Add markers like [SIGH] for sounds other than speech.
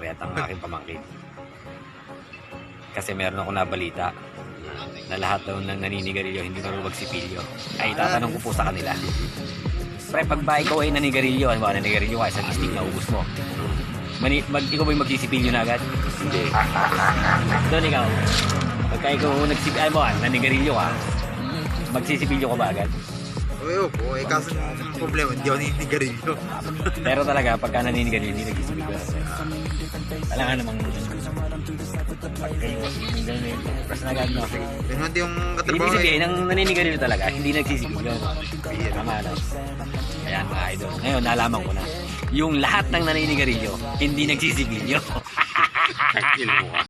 kumpare at ang aking pamangkin. Kasi meron ako nabalita na lahat daw ng naninigarilyo hindi marunong magsipilyo. Ay, tatanong ko po sa kanila. Pre, pag ba ikaw ay naninigarilyo, ano ba naninigarilyo ka, isang stick na ubus mo. Mani, mag, ikaw ba'y magsisipilyo na agad? Hindi. Doon ikaw. Pagka ikaw nagsipilyo, ay mo, naninigarilyo ka, magsisipilyo ka ba agad? Oo po, eh kaso yung problema, hindi ako naninigarilyo. Pero talaga, pagka naninigarilyo, hindi nagsisipilyo. Wala nga namang pag kayo, hindi ganun yung press na agad, no? Yun naman yung Ibig katrabaho sabihin, eh. ang naninigarilyo talaga, hindi nagsisipilyo. Tama na. Ayan, mga idol. Ngayon, nalaman ko na. Yung lahat ng naninigarilyo, hindi nagsisipilyo. [LAUGHS]